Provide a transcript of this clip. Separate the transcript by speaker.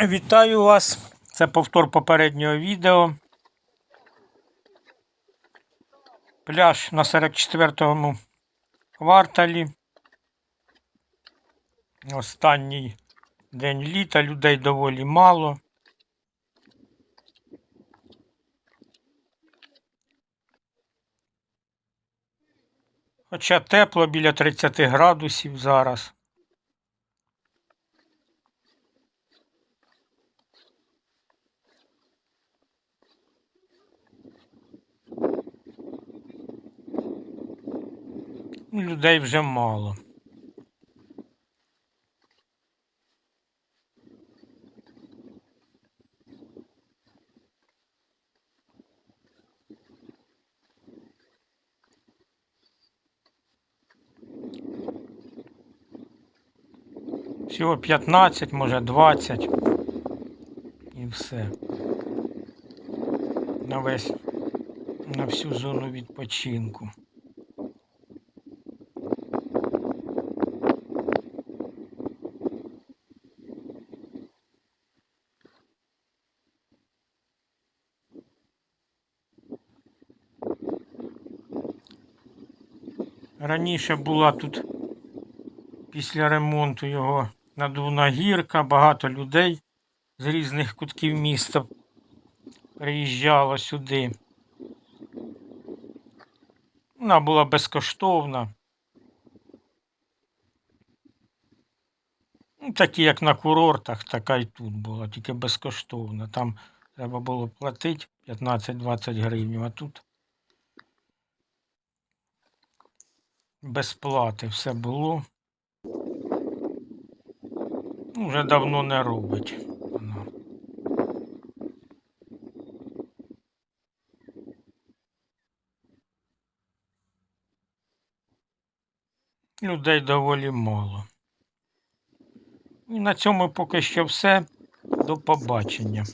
Speaker 1: Вітаю вас! Це повтор попереднього відео. Пляж на 44-му кварталі. Останній день літа, людей доволі мало. Хоча тепло біля 30 градусів зараз. Людей вже мало. Всього 15, може 20. І все. На весь, на всю зону відпочинку. Раніше була тут після ремонту його надувна гірка, багато людей з різних кутків міста приїжджало сюди. Вона була безкоштовна. Ну, такі, як на курортах, така і тут була, тільки безкоштовна. Там треба було платити 15-20 гривень, а тут без плати все було. Ну, Вже давно не робить. вона. Людей доволі мало. І на цьому поки що все. До побачення.